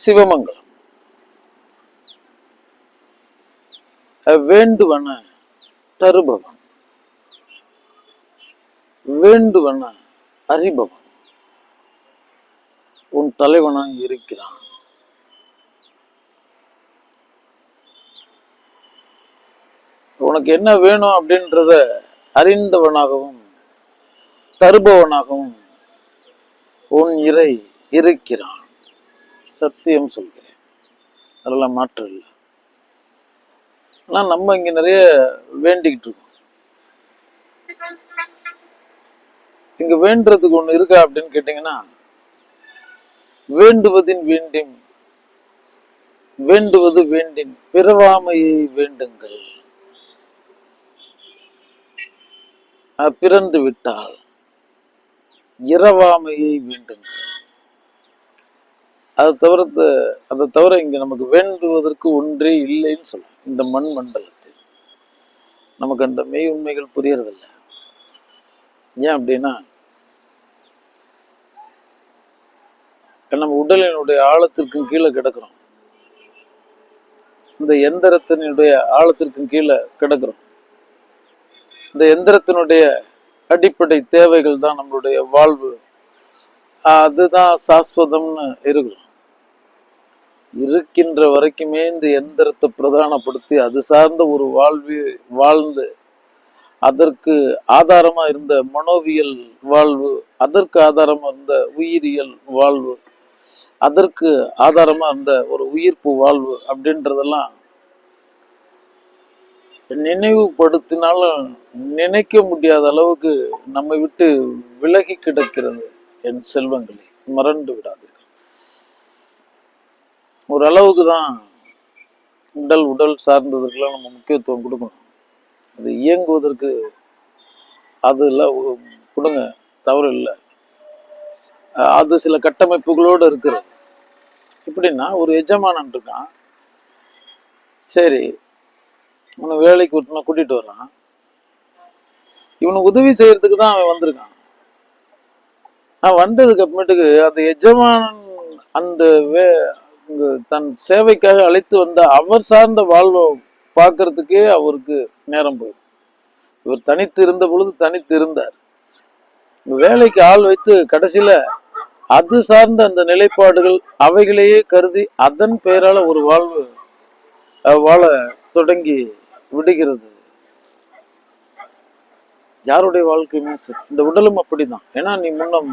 சிவமங்கலம். வேண்டுவன தருபவன் வேண்டுவன அறிபவன் உன் தலைவனாய் இருக்கிறான். உனக்கு என்ன வேணும் அப்படின்றத அறிந்தவனாகவும் தருபவனாகவும் உன் இறை இருக்கிறான். சத்தியம் சொல்கிறேன். அதெல்லாம் மாற்றம் இல்லை. ஆனால் நம்ம இங்கே நிறைய வேண்டிக்கிட்டு இருக்கோம். இங்க வேண்டுறதுக்கு ஒண்ணு இருக்கா அப்படின்னு கேட்டிங்கன்னா வேண்டுவதின் வேண்டும் வேண்டுவது வேண்டின் பிறவாமையை வேண்டுங்கள். பிறந்து விட்டால் இரவாமையை வேண்டுங்கள். அதை தவிர்த்து அதை தவிர இங்க நமக்கு வேண்டுவதற்கு ஒன்றே இல்லைன்னு சொல்லலாம் இந்த மண் மண்டலத்தில். நமக்கு அந்த மெய் உண்மைகள் புரியறதில்ல. ஏன் அப்படின்னா நம்ம உடலினுடைய ஆழத்திற்கும் கீழே கிடக்கிறோம். இந்த எந்திரத்தினுடைய ஆழத்திற்கும் கீழே கிடக்கிறோம். இந்த எந்திரத்தினுடைய அடிப்படை தேவைகள் தான் நம்மளுடைய வாழ்வு. அதுதான் சாஸ்வதம்னு இருக்கிறோம் இருக்கின்ற வரைக்குமே இந்த எந்திரத்தை பிரதானப்படுத்தி அது சார்ந்த ஒரு வாழ்வி வாழ்ந்து அதற்கு ஆதாரமா இருந்த மனோவியல் வாழ்வு அதற்கு ஆதாரமா இருந்த உயிரியல் வாழ்வு அதற்கு ஆதாரமா இருந்த ஒரு உயிர்ப்பு வாழ்வு அப்படின்றதெல்லாம் நினைவுபடுத்தினாலும் நினைக்க முடியாத அளவுக்கு நம்மை விட்டு விலகி கிடக்கிறது என் செல்வங்களை. மறந்து விடாது ஓரளவுக்கு தான் உடல் உடல் சார்ந்ததுக்கெல்லாம் நம்ம முக்கியத்துவம் கொடுக்கணும். அது இயங்குவதற்கு அதெல்லாம் கொடுங்க தவறு இல்லை. அது சில கட்டமைப்புகளோடு இருக்கிறது. எப்படின்னா ஒரு எஜமானன் இருக்கான். சரி இவனை வேலைக்கு விட்டுனா கூட்டிட்டு வர்றான். இவனுக்கு உதவி செய்யறதுக்கு தான் அவன் வந்திருக்கான். நான் வந்ததுக்கு அப்புறமேட்டுக்கு அந்த எஜமானன் அந்த வே தன் சேவைக்காக அழைத்து வந்த அவர் சார்ந்த வாழ்வை பார்க்கறதுக்கே அவருக்கு நேரம் போயிடும். இவர் தனித்து இருந்த பொழுது தனித்து இருந்தார். வேலைக்கு ஆள் வைத்து கடைசியில அது சார்ந்த அந்த நிலைப்பாடுகள் அவைகளையே கருதி அதன் பெயரால ஒரு வாழ்வு வாழ தொடங்கி விடுகிறது. யாருடைய வாழ்க்கையுமே இந்த உடலும் அப்படிதான். ஏன்னா நீ முன்னம்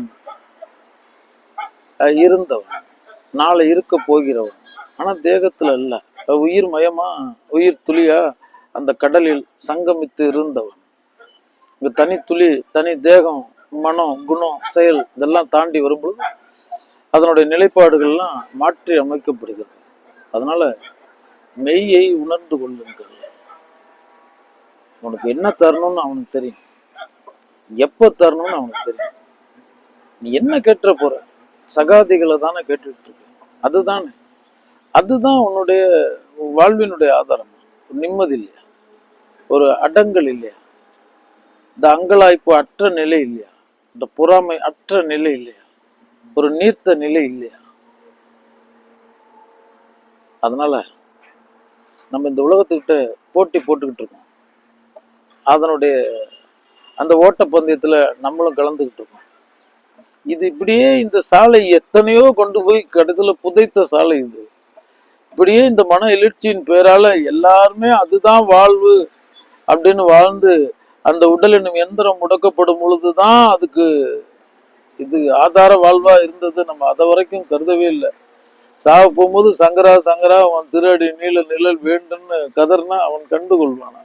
அஹ், இருந்தவன். நாளை இருக்க போகிறவன் ஆனா தேகத்துல இல்ல. உயிர் மயமா உயிர் துளியா அந்த கடலில் சங்கமித்து இருந்தவன் இந்த தனி துளி தனி தேகம் மனம் குணம் செயல் இதெல்லாம் தாண்டி வரும்பொழுது அதனுடைய நிலைப்பாடுகள்லாம் மாற்றி அமைக்கப்படுகிறது. அதனால மெய்யை உணர்ந்து கொள்ளுங்கள். உனக்கு என்ன தரணும்னு அவனுக்கு தெரியும். எப்ப தரணும்னு அவனுக்கு தெரியும். நீ என்ன கேட்ட போற? சகாதிகளை தானே கேட்டுட்டு இருக்கு அதுதானே. அதுதான் உன்னுடைய வாழ்வினுடைய ஆதாரம். ஒரு நிம்மதி இல்லையா? ஒரு அடங்கல் இல்லையா? இந்த அங்கலாய்ப்பு அற்ற நிலை இல்லையா? இந்த பொறாமை அற்ற நிலை இல்லையா? ஒரு நீர்த்த நிலை இல்லையா? அதனால நம்ம இந்த உலகத்துக்கிட்ட போட்டி போட்டுக்கிட்டு இருக்கோம். அதனுடைய அந்த ஓட்டப்பந்தயத்துல நம்மளும் கலந்துக்கிட்டு இருக்கோம். இது இப்படியே இந்த சாலை எத்தனையோ கொண்டு போய் கடைசியில புதைத்த சாலை இது. இப்படியே இந்த மன எழுச்சியின் பேரால எல்லாருமே அதுதான் வாழ்வு அப்படின்னு வாழ்ந்து அந்த உடல் என்னும் எந்திரம் முடக்கப்படும் பொழுதுதான் அதுக்கு இது ஆதார வாழ்வா இருந்தது நம்ம அதை வரைக்கும் கருதவே இல்லை. சாக போகும்போது சங்கரா சங்கரா அவன் திருஅடி நீல நிழல் வேண்டும்னு கதர்னா அவன் கண்டுகொள்வானா?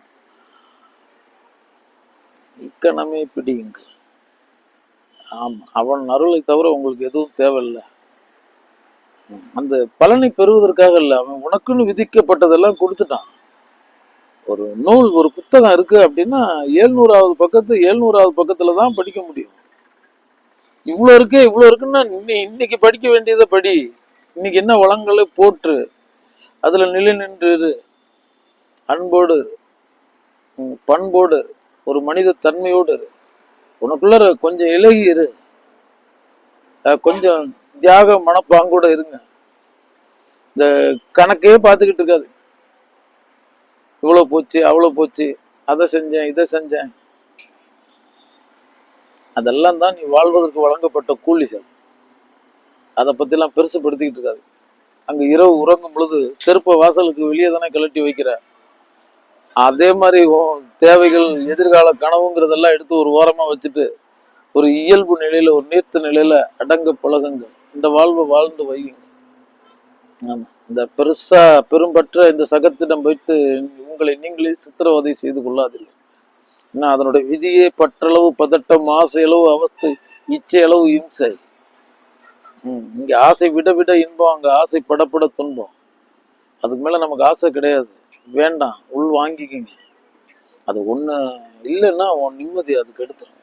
இக்கணமே பிடிங்க ஆமாம் அவன் அருளை தவிர உங்களுக்கு எதுவும் தேவையில்லை. அந்த பலனை பெறுவதற்காக இல்லை அவன் உனக்குன்னு விதிக்கப்பட்டதெல்லாம் கொடுத்துட்டான். ஒரு நூல் ஒரு புத்தகம் இருக்கு அப்படின்னா ஏழ்நூறாவது பக்கத்து ஏழ்நூறாவது பக்கத்துல தான் படிக்க முடியும். இவ்வளோ இருக்கு இவ்வளோ இருக்குன்னா இன்னி இன்னைக்கு படிக்க வேண்டியதை படி. இன்னைக்கு என்ன வளங்களை போற்று. அதுல நிலை நின்று அன்போடு உம் பண்போடு ஒரு மனித தன்மையோடு உனக்குள்ள கொஞ்சம் இலகி இரு. கொஞ்சம் தியாக மனப்பாங்கூட இருங்க. இந்த கணக்கே பார்த்துக்கிட்டு இருக்காது. இவ்வளவு போச்சு அவ்வளவு போச்சு அதை செஞ்சேன் இதை செஞ்சேன். அதெல்லாம் தான் நீ வாழ்வதற்கு வழங்கப்பட்ட கூலிகள். அதை பற்றிலாம் பெருசுப்படுத்திக்கிட்டு இருக்காது. அங்க இரவு உறங்கும் பொழுது செருப்பை வாசலுக்கு வெளியே தானே கழட்டி வைக்கிற? அதே மாதிரி தேவைகள் எதிர்கால கனவுங்கிறதெல்லாம் எடுத்து ஒரு ஓரமாக வச்சுட்டு ஒரு இயல்பு நிலையில ஒரு நீர்த்த நிலையில அடங்க பழகுங்கள். இந்த வாழ்வை வாழ்ந்து வையுங்க ஆமா. இந்த பெருசா பெரும்பற்ற இந்த சகத்திடம் வைத்து உங்களை நீங்களே சித்திரவதை செய்து கொள்ளாதீர்கள். ஏன்னா அதனுடைய விதியே பற்றளவு பதட்டம் ஆசையளவு அவஸ்தை இச்சையளவு இம்சை. ம், இங்க ஆசை விட விட இன்பம் அங்க ஆசை படப்பட துன்பம். அதுக்கு மேல நமக்கு ஆசை கிடையாது. வேண்டாம் உள் வாங்கிக்கிங்க. அது ஒண்ணு இல்லைன்னா உன் நிம்மதி அதுக்கு எடுத்துரும்.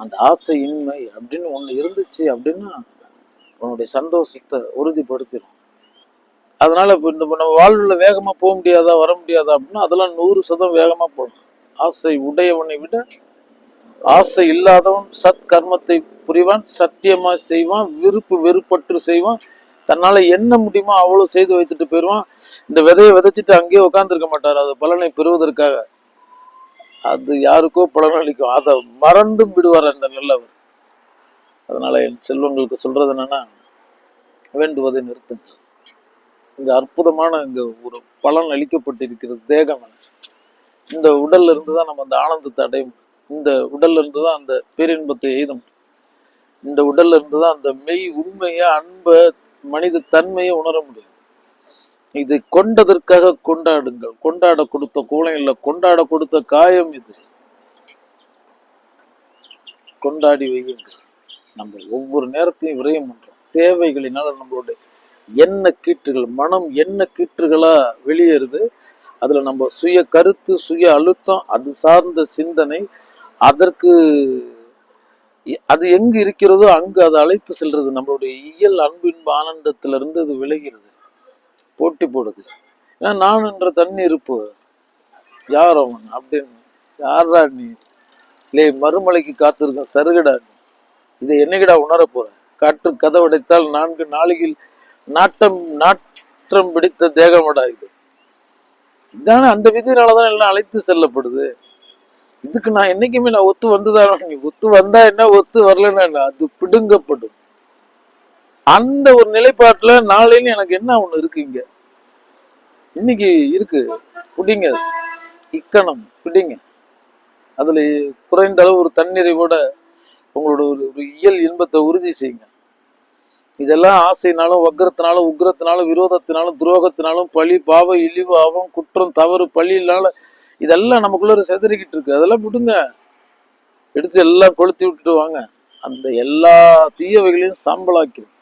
அந்த ஆசை இன்மை அப்படின்னு ஒன்று இருந்துச்சு அப்படின்னா உன்னுடைய சந்தோஷத்தை உறுதிப்படுத்திடும் அதனால இப்ப இந்த நம்ம வாழ்வில் வேகமா போக முடியாதா வர முடியாதா அப்படின்னா அதெல்லாம் நூறு சதம் வேகமா போகணும். ஆசை உடையவனை விட ஆசை இல்லாதவன் சத் கர்மத்தை புரிவான் சத்தியமா செய்வான் விருப்பு வெறுப்பற்று செய்வான் தன்னால் என்ன முடியுமோ அவ்வளோ செய்து வைத்துட்டு போயிடுவான் இந்த விதையை விதைச்சிட்டு அங்கேயே உட்காந்துருக்க மாட்டார். அது பலனை பெறுவதற்காக. அது யாருக்கோ பலனளிக்கும் அதை மறந்தும் விடுவார் அந்த நல்லவர். அதனால என் செல்வங்களுக்கு சொல்றது என்னன்னா வேண்டுவதை நிறுத்துங்கள். இங்க அற்புதமான இங்க ஒரு பலன் அளிக்கப்பட்டிருக்கிறது. தேகம் இந்த உடல்ல இருந்து தான் நம்ம அந்த ஆனந்தத்தை அடையும் இந்த உடல்ல இருந்து தான் அந்த பேரின்பத்தை எய்தும் இந்த உடல்ல இருந்து தான் அந்த மெய் உண்மையை அன்பை மனித தன்மையை உணர முடியும் இது கொண்டதற்காக கொண்டாடுங்கள். கொண்டாட கொடுத்த கூலம் இல்லை கொண்டாட கொடுத்த காயம் இது. கொண்டாடி வையுங்கள். நம்ம ஒவ்வொரு நேரத்தையும் விரயம் பண்றோம். தேவைகளினால நம்மளுடைய என்ன கீற்றுகள் மனம் என்ன கீற்றுகளா வெளியேறுது. அதுல நம்ம சுய கருத்து சுய அழுத்தம் அது சார்ந்த சிந்தனை அதற்கு அது எங்கு இருக்கிறதோ அங்கு அதை அழைத்து செல்றது நம்மளுடைய இயல் அன்பின் ஆனந்தத்திலிருந்து அது விலகிறது போட்டி போடுது. ஏன்னா நான் என்ற தண்ணி இருப்பு ஜாரவன் அப்படின்னு யாரா நீ? லே மறுமலைக்கு காத்திருக்கேன் சருகடா நீ? இதை என்னைக்கிடா உணர போற? காற்று கதவடைத்தால் நான்கு நாளிகையில் நாட்டம் நாற்றம் பிடித்த தேகமடா இது? இதானே அந்த விதியினாலதான் எல்லாம் அழைத்து செல்லப்படுது. இதுக்கு நான் என்னைக்குமே நான் ஒத்து வந்துதான் நீ ஒத்து வந்தா என்ன ஒத்து வரலன்னா என்ன? அது பிடுங்கப்படும். அந்த ஒரு நிலைப்பாட்டுல நாளையில எனக்கு என்ன ஒண்ணு இருக்கு இங்க? இன்னைக்கு இருக்கு. பிடிங்க. இக்கணம். பிடிங்க. அதுல குறைந்த அளவு ஒரு தண்ணீரை கூட உங்களோட ஒரு ஒரு இயல் இன்பத்தை உறுதி செய்யுங்க. இதெல்லாம் ஆசைனாலும் வக்கரத்தினாலும் உக்கிரத்தினாலும் விரோதத்தினாலும் துரோகத்தினாலும் பழி பாவ இழிவு அவம் குற்றம் தவறு பழியினால இதெல்லாம் நமக்குள்ள செதறிக்கிட்டு இருக்கு அதெல்லாம் விடுங்க. எடுத்து எல்லாம் கொளுத்தி விட்டுட்டு வாங்க. அந்த எல்லா தீயவைகளையும் சாம்பலாக்கிரும்.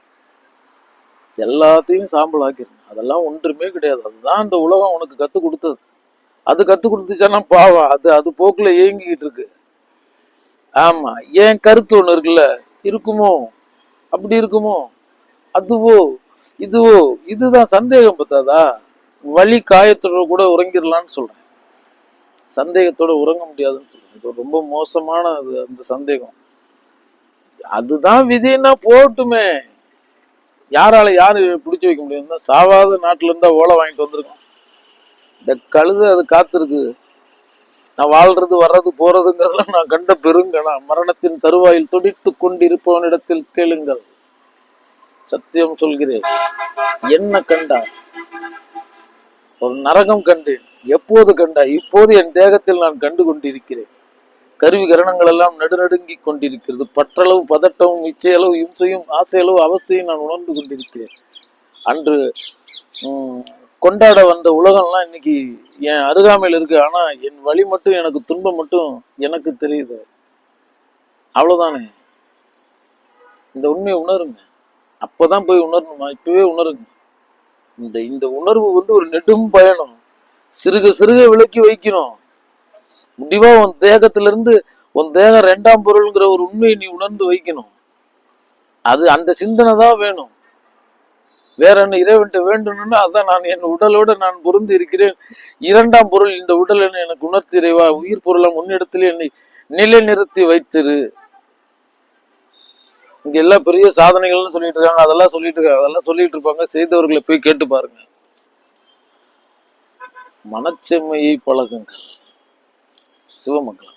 எல்லாத்தையும் சாம்பலாக்கிரும். அதெல்லாம் ஒன்றுமே கிடையாது. அதுதான் அந்த உலகம் உனக்கு கத்து கொடுத்தது. அது கத்து கொடுத்துச்சானா பாவம். அது அது போக்குல இயங்கிக்கிட்டு இருக்கு ஆமா. ஏன் கருத்து ஒண்ணு இருக்குல்ல? இருக்குமோ? அப்படி இருக்குமோ? அதுவோ? இதுவோ? இதுதான் சந்தேகம் பத்தாதா? வலி காயத்தோட கூட உறங்கிடலாம்னு சொல்றேன். சந்தேகத்தோட உறங்க முடியாதுன்னு சொல்றேன் இது ரொம்ப மோசமான அது அந்த சந்தேகம். அதுதான் விதின்னா போட்டுமே யாரால யாரு பிடிச்சு வைக்க முடியும் சாவாத நாட்டுல இருந்தா ஓலை வாங்கிட்டு வந்திருக்கோம். இந்த கழுது அது காத்திருக்கு. நான் வாழ்றது வர்றது போறதுங்கிறதுல நான் கண்ட பெருங்கனா மரணத்தின் தருவாயில் துடித்து கொண்டிருப்பவனிடத்தில் கேளுங்கள். சத்தியம் சொல்கிறேன். என்ன கண்டார்? ஒரு நரகம் கண்டேன். எப்போது கண்ட இப்போது என் தேகத்தில் நான் கண்டு கொண்டிருக்கிறேன் கருவி கரணங்கள் எல்லாம் நடுநடுங்கி கொண்டிருக்கிறது. பற்றளவு பதட்டமும் இச்சையளவு இம்சையும் ஆசையளவு அவஸ்தையும் நான் உணர்ந்து கொண்டிருக்கிறேன். அன்று கொண்டாட வந்த உலகம்லாம் இன்னைக்கு என் அருகாமையில் இருக்கு. ஆனா என் வழி மட்டும் எனக்கு துன்பம் மட்டும் எனக்கு தெரியுது. அவ்வளவுதானே? இந்த உண்மையை உணருங்க. அப்பதான் போய் உணரணுமா? இப்பவே உணருங்க. இந்த இந்த உணர்வு வந்து ஒரு நெடும் பயணம். சிறுக சிறுக விலக்கி வைக்கணும். முடிவா உன் தேகத்துல இருந்து உன் தேகம் ரெண்டாம் பொருள்ங்கிற ஒரு உண்மையை நீ உணர்ந்து வைக்கணும். அது அந்த சிந்தனை தான் வேணும். வேற என்ன இறைவன்ட்ட வேண்டணும்னா அதான் நான் என் உடலோட நான் பொருந்தி இருக்கிறேன். இரண்டாம் பொருள் இந்த உடல் என்ன எனக்கு உணர்த்தி இறைவா உயிர் பொருளை முன்னிடத்தில் என்னை நிலை நிறுத்தி வைத்திரு. இங்க எல்லாம் பெரிய சாதனைகள்னு சொல்லிட்டு இருக்காங்க. அதெல்லாம் சொல்லிட்டு இருக்காங்க அதெல்லாம் சொல்லிட்டு இருப்பாங்க. செய்தவர்களை போய் கேட்டு பாருங்க. மனச்செம்மையை பழகுங்கள். சிவமங்கலம்.